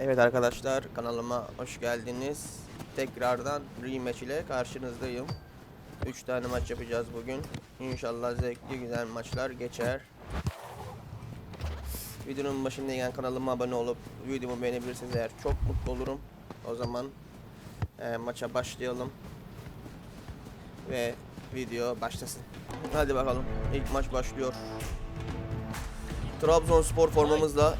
Evet arkadaşlar kanalıma hoş geldiniz. Tekrardan rematch ile karşınızdayım. 3 tane maç yapacağız bugün. İnşallah zevkli güzel maçlar geçer. Videonun başındayken kanalıma abone olup videomu beğenebilirsiniz eğer çok mutlu olurum. O zaman e, maça başlayalım. Ve video başlasın. Hadi bakalım. İlk maç başlıyor. Trabzonspor formamızla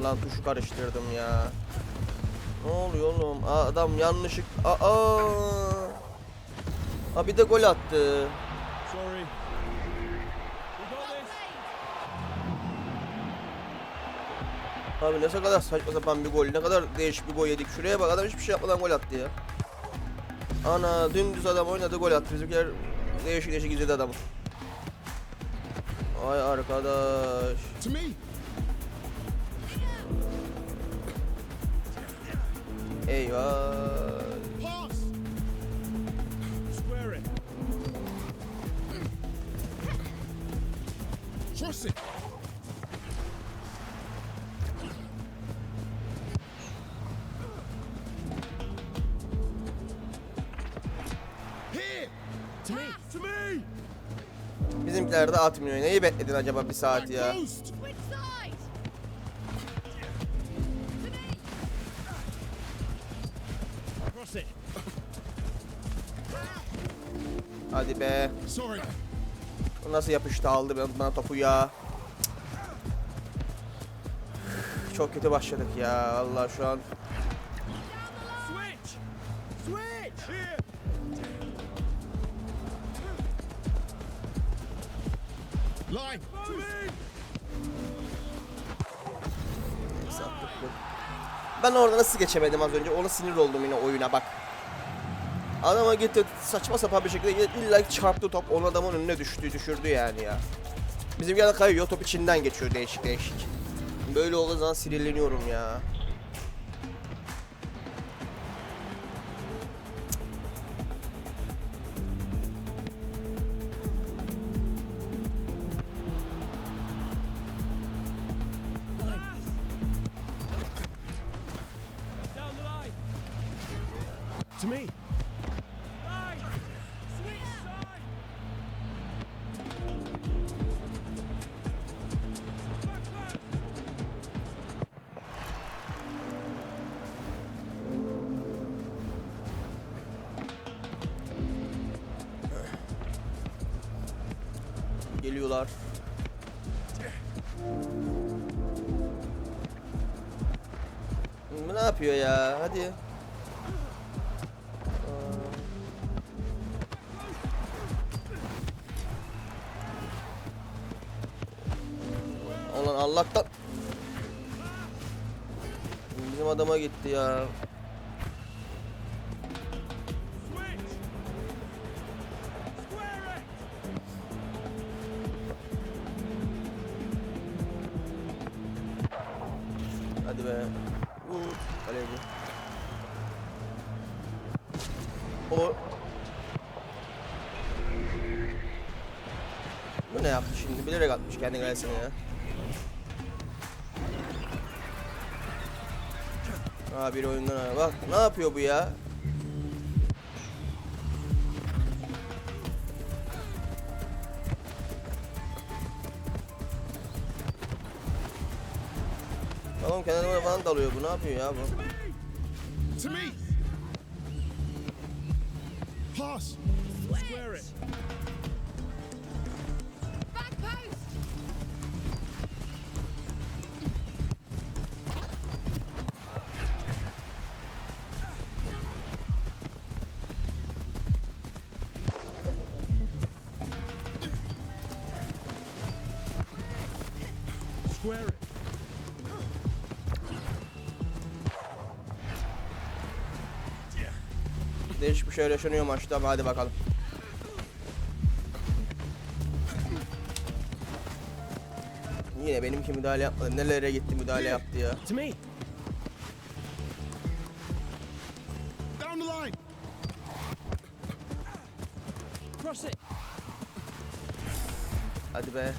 Ulan tuşu karıştırdım ya. Ne oluyor oğlum? Aa, adam yanlışlık... Aa! Aa bir de gol attı. Sorry. Abi ne kadar saçma sapan bir gol. Ne kadar değişik bir gol yedik. Şuraya bak adam hiçbir şey yapmadan gol attı ya. Ana dümdüz adam oynadı gol attı. Bizimkiler değişik değişik izledi adamı. Ay arkadaş. Me. Bizimkiler de atmıyor. Neyi bekledin acaba bir saat ya? Hadi be. Bu Nasıl yapıştı aldı ben- bana topu ya. Çok kötü başladık ya. Allah şu an. Line. Ben orada nasıl geçemedim az önce? Ona sinir oldum yine oyuna bak. Adama gitti saçma sapan bir şekilde illa çarptı top. Onun adamın önüne düştü, düşürdü yani ya. Bizim yana kayıyor, top içinden geçiyor değişik değişik. Böyle olduğu zaman sinirleniyorum ya. Ne yapıyor ya? Hadi. Aa. Ulan Allah'tan Bizim adama gitti ya. Bilerek atmış kendi kalesine ya. Aa bir oyundan ha. Bak ne yapıyor bu ya? Tamam kenarına falan dalıyor bu. Ne yapıyor ya bu? To me. Pass. Square it. Değişik bir şey yaşanıyor maçta ama hadi bakalım. Yine benimki müdahale yapmadı. Nelere gitti müdahale yaptı ya. To me. Down the line. Cross it. Hadi be.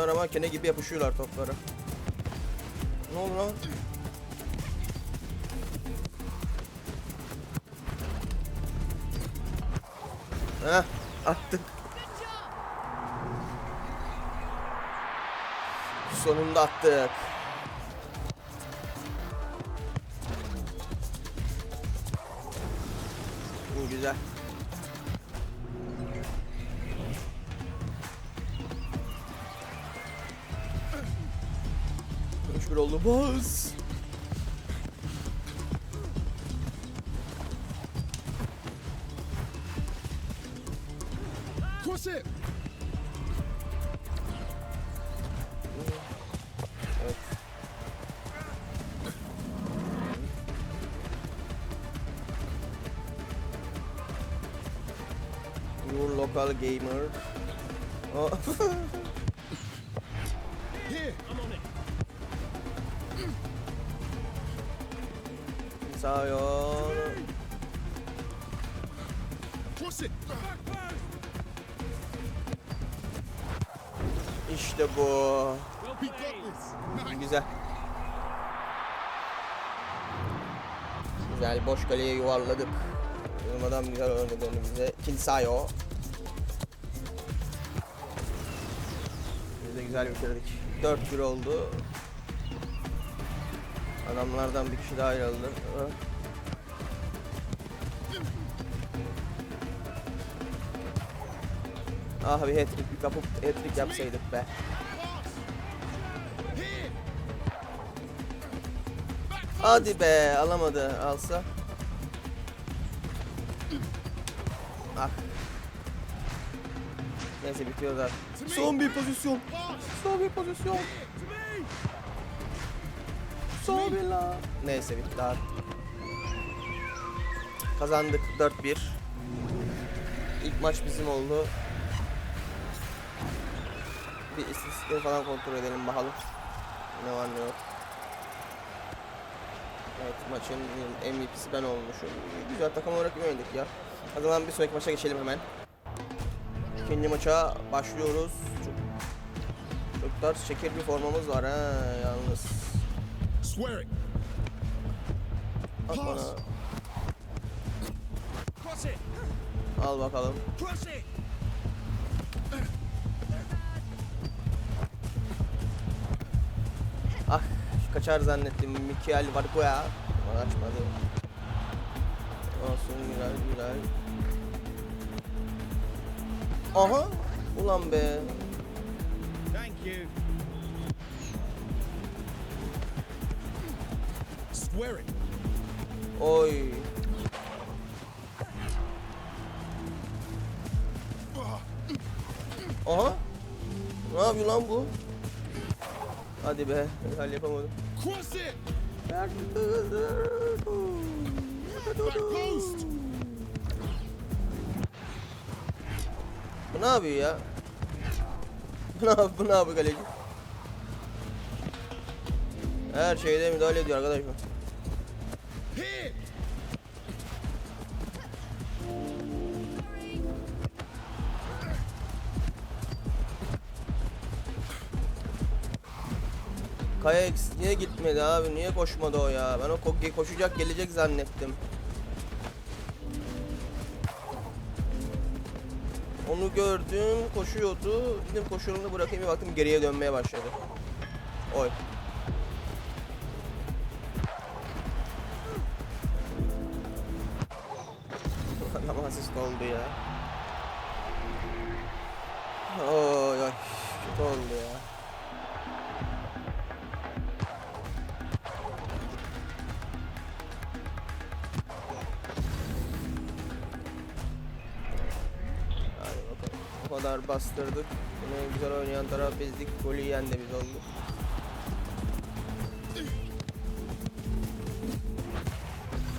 Bunlar ama kene gibi yapışıyorlar toplara. Ne oldu lan? Heh, attık. Sonunda attık. İyi güzel. Üç bir oldu. Bas. Cross it. Evet. Your local gamer. Oh. Back post. İşte bu. Güzel. Güzel boş kaleye yuvarladık. Adam güzel oynadı önümüze. Kilsayo. Biz de güzel bitirdik. 4-1 oldu. Adamlardan bir kişi daha ayrıldı. Ah bir hat-trick bir kapıp hat-trick yapsaydık be. Hadi be alamadı alsa. Ah. Neyse bitiyor da. Son bir pozisyon. Son bir pozisyon. Bir la. Neyse bitti abi. Kazandık 4-1. İlk maç bizim oldu. Bir istatistikleri falan kontrol edelim bakalım. Ne var ne yok. Evet maçın MVP'si ben olmuşum. Güzel takım olarak iyi oynadık ya. O zaman bir sonraki maça geçelim hemen. İkinci maça başlıyoruz. Çok, çok da şeker bir formamız var ha yalnız. Swear it. At bana. Pass. Cross it. Al bakalım. Cross it. Ah kaçar zannettim. Mikael Vargoya. Ama açmadı. Olsun güzel güzel. Aha. Ulan be. Thank you. Oy. Ah, Aha. Ne yapıyor lan bu? Hadi be. Helal yapamadım. Bu ne yapıyor ya? Bu ne yapıyor, bu ne yapıyor kaleci? Her şeyde müdahale ediyor arkadaşlar. Sorry. Kaya X niye gitmedi abi? Niye koşmadı o ya? Ben o ko- koşacak gelecek zannettim. Onu gördüm, koşuyordu. Dedim koşuğunu bırakayım bir baktım geriye dönmeye başladı. Oy. Asist oldu ya. Oy oy. Kötü oldu ya. Bakalım. kadar bastırdık. Yine güzel oynayan taraf bizdik. Golü yiyen de biz olduk.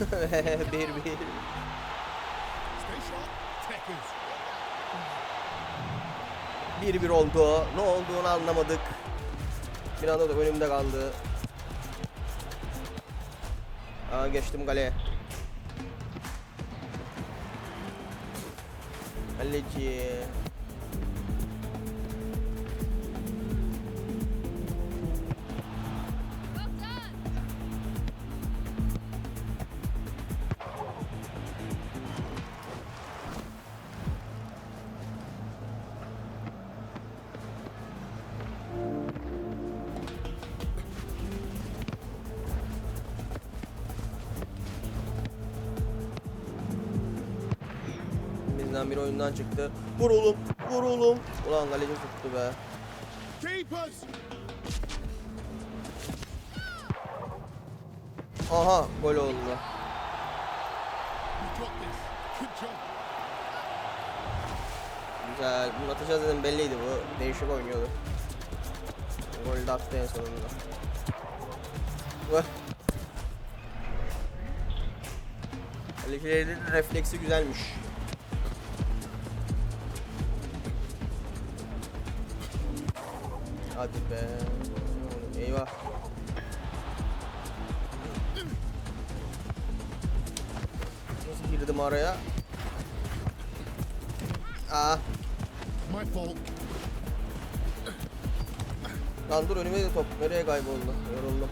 bir bir. 1-1 oldu. Ne olduğunu anlamadık. Bir anda da önümde kaldı. Aa, geçtim kaleye. Kaleci. Oyundan çıktı. Vur oğlum, vur oğlum. Ulan kaleci tuttu be. Aha gol oldu. Güzel. Bunu atacağız dedim belliydi bu. Değişik oynuyordu. Gol de attı en sonunda. Vah. Kalecilerin refleksi güzelmiş. Be. Eyvah. Nasıl girdim araya? Aa. My fault. Lan dur önüme de top. Nereye kayboldu? Yoruldum.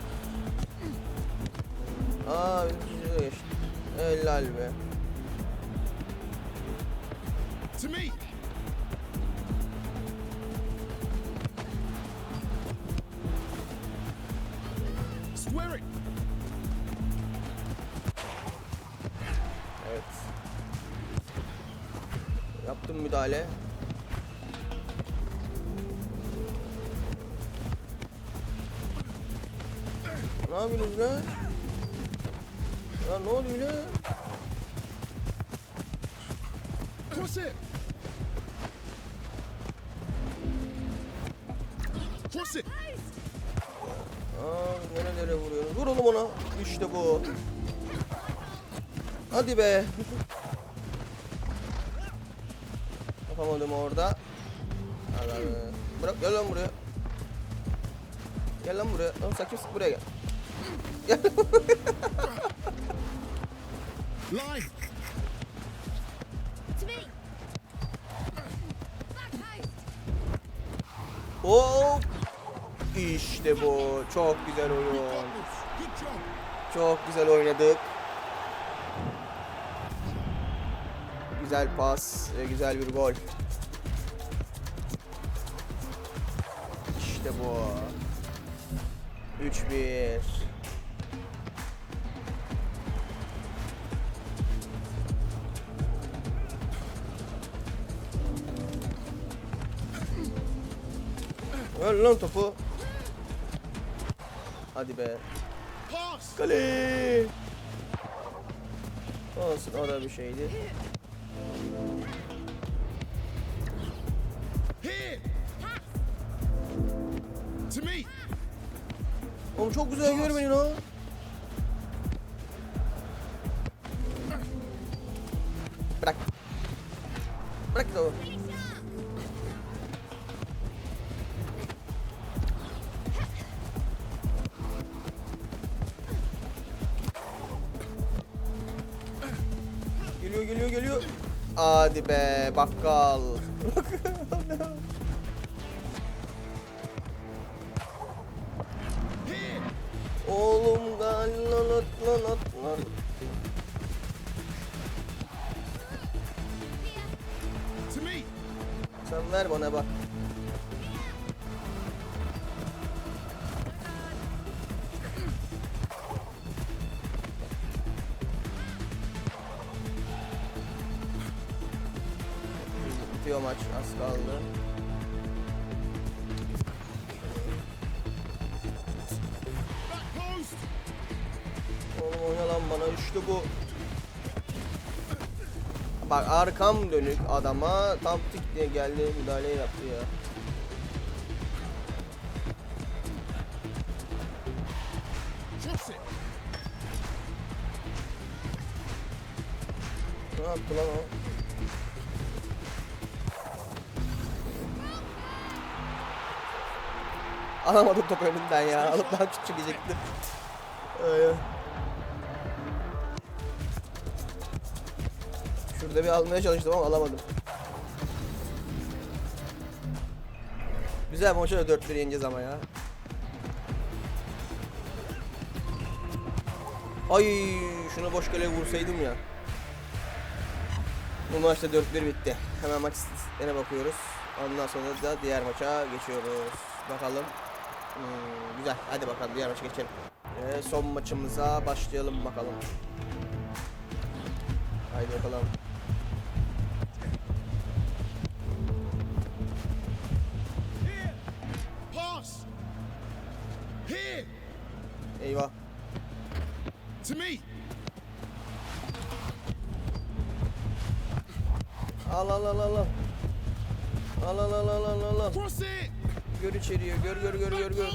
Aa kişiye de geçti. Helal be. To me. Müdahale. Ne yapıyorsunuz lan? Ya ne oluyor lan? Cross it. Aa nerelere vuruyorsunuz? Vur oğlum ona. İşte bu. Hadi be. Yapamadım orada. Hadi. Bırak gel lan buraya. Gel lan buraya. Lan sen kimsin? Buraya gel. Gel. Back post. Hop. İşte bu. Çok güzel oyun. Çok güzel oynadık. Güzel pas ve güzel bir gol. İşte bu. 3-1. Ver lan topu. Hadi be. Kale. Olsun o da bir şeydi. Oğlum çok güzel görmeyin o. Bırak. Bırak o. Geliyor geliyor geliyor. Hadi be bakkal. lan lan lan lan lan lan. To me. Sen ver bana bak. Oyna lan bana işte bu. bak arkam dönük adama tam tık diye geldi müdahale yaptı ya. Ne yaptı lan o? Alamadım top önünden ya. Alıp daha küçük gidecektim. Ay. Şurada bir almaya çalıştım ama alamadım. Güzel maçı da 4-1 yeneceğiz ama ya. Ay şunu boş kale vursaydım ya. Bu maçta 4-1 bitti. Hemen maç istatistiğine bakıyoruz. Ondan sonra da diğer maça geçiyoruz. Bakalım. Hmm, güzel. Hadi bakalım diğer maça geçelim. Ve son maçımıza başlayalım bakalım. Haydi bakalım. Eyvah. To me. Al al al al al. Al al al al al al al. Cross it. Gör içeriye. Gör gör gör gör gör.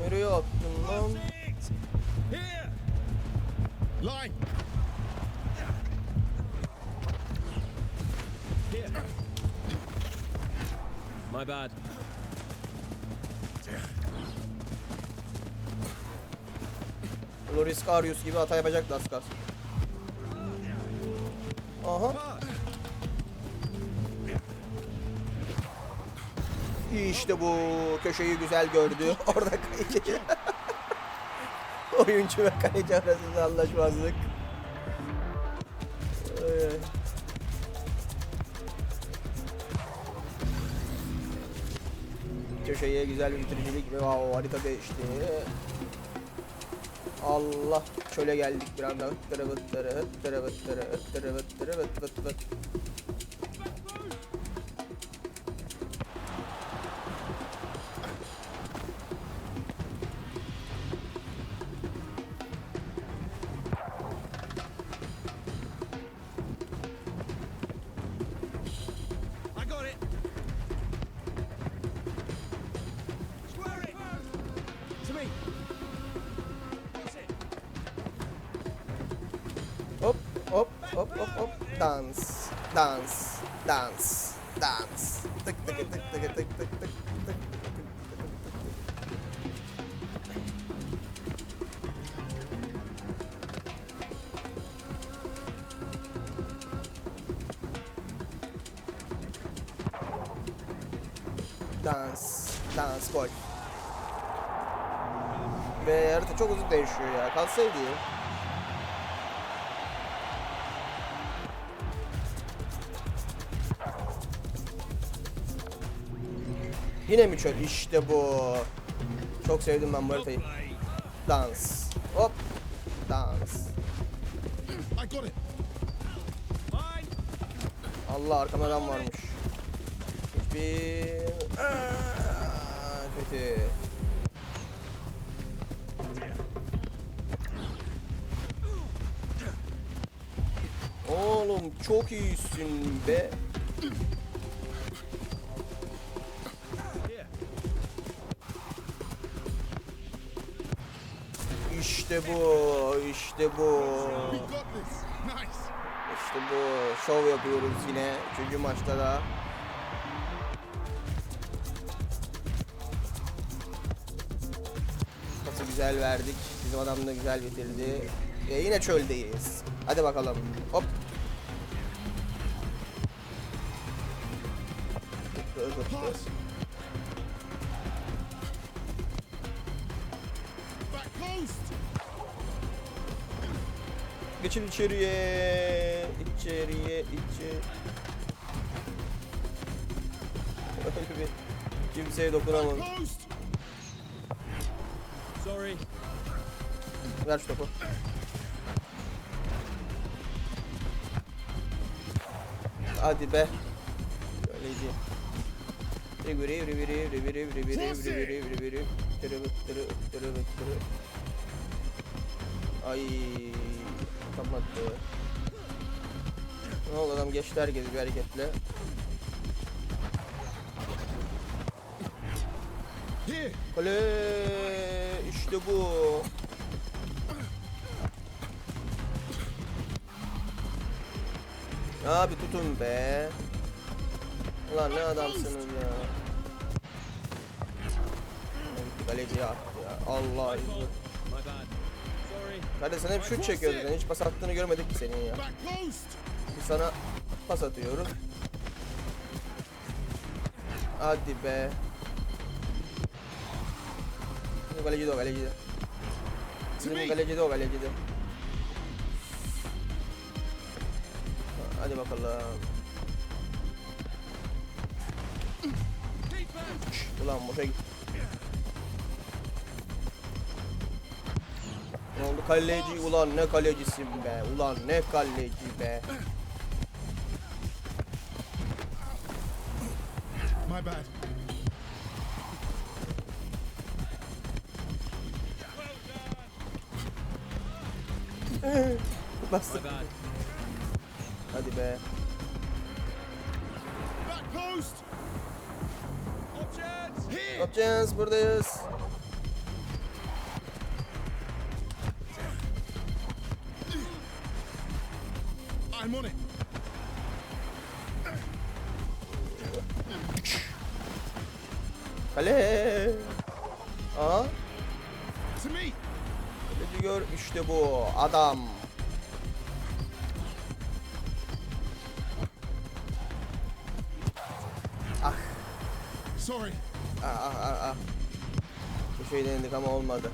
Nereye attın lan? Here. Line. My bad. Loris Karius gibi hata yapacaktı az kalsın. Aha. İşte bu köşeyi güzel gördü. Orada kaleci. Oyuncu ve kaleci arasında anlaşmazlık. Köşeye güzel bir bitiricilik ve wow, harika geçti. Allah çöle geldik bir anda. Hıttırı vıttırı hıttırı vıttırı hıttırı vıttırı vıt vıt vıt. Dans, dans gol. Ve harita çok hızlı değişiyor ya. Kalsaydı. Yine mi çöl? İşte bu. Çok sevdim ben bu haritayı. Dans. Hop. Dans. Allah arkamda adam varmış. Hiçbir... Aa, kötü. Oğlum çok iyisin be. İşte bu, işte bu. İşte bu. Şov yapıyoruz yine. Üçüncü maçta da. Güzel verdik. Bizim adam da güzel bitirdi. E yine çöldeyiz. Hadi bakalım. Hop. Geçin içeriye. İçeriye, içeri. Öyle bir kimseye dokunamadım. Ver şu topu. Hadi be. Böyleydi. Riviri riviri riviri riviri riviri riviri tırı tırı tırı tırı. Ay kapamadı. Ne oldu adam geçler gibi bir hareketle. Here. İşte bu. Abi tutun be. Ulan ne adamsınız ya. Kaleci attı ya. Allah izin. sen hep şut çekiyordun. Sen hiç pas attığını görmedik ki senin ya. Biz sana pas atıyoruz. Hadi be. De o kaleci de. Bizim kaleci de o kaleci de. Hadi bakalım. Ulan boşa git. Ne oldu kaleci? Ulan ne kalecisin be. Ulan ne kaleci be. My bad. Bastı. My bad. Hadi be. Back post. Options. Ne Here. yapacağız? Buradayız. I'm on it. Kale. Gör işte bu adam. Ah Sorry. ah ah ah ah. Bir şey denedik ama olmadı.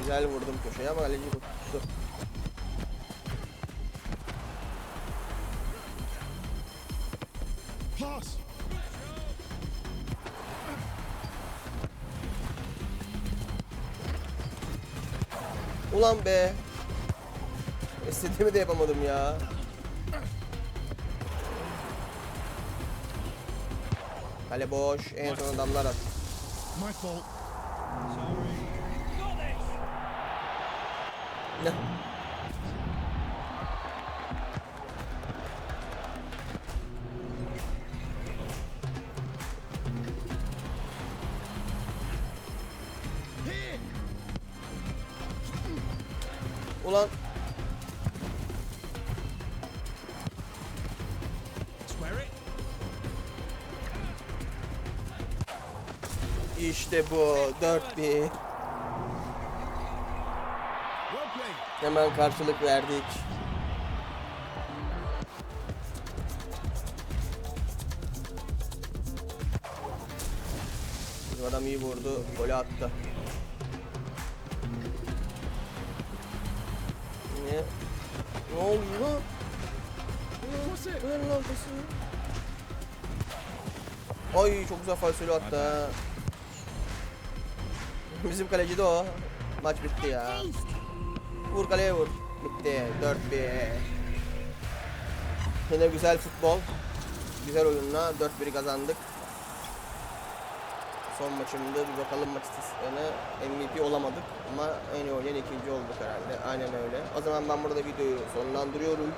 Güzel vurdum köşeye ama kaleci tuttu. Ulan be. İstediğimi de yapamadım ya. Kale boş. En son adamlar at. Ne? İşte bu 4-1. Well played. Hemen karşılık verdik. Bizim adam iyi vurdu, golü attı. Ne? Ne oldu. Ay çok güzel falsolu attı. Bizim kaleci de o. Maç bitti ya. Vur kaleye vur. Bitti. 4-1. Yine güzel futbol. Güzel oyunla 4-1 kazandık. Son maçımda bir bakalım maç istatistiklerine. MVP olamadık ama en iyi oynayan ikinci olduk herhalde. Aynen öyle. O zaman ben burada videoyu sonlandırıyorum.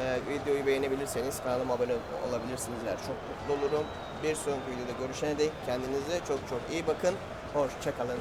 Ee, videoyu beğenebilirseniz kanalıma abone olabilirsiniz. Çok mutlu olurum. Bir sonraki videoda görüşene dek kendinize çok çok iyi bakın. Hoşçakalın.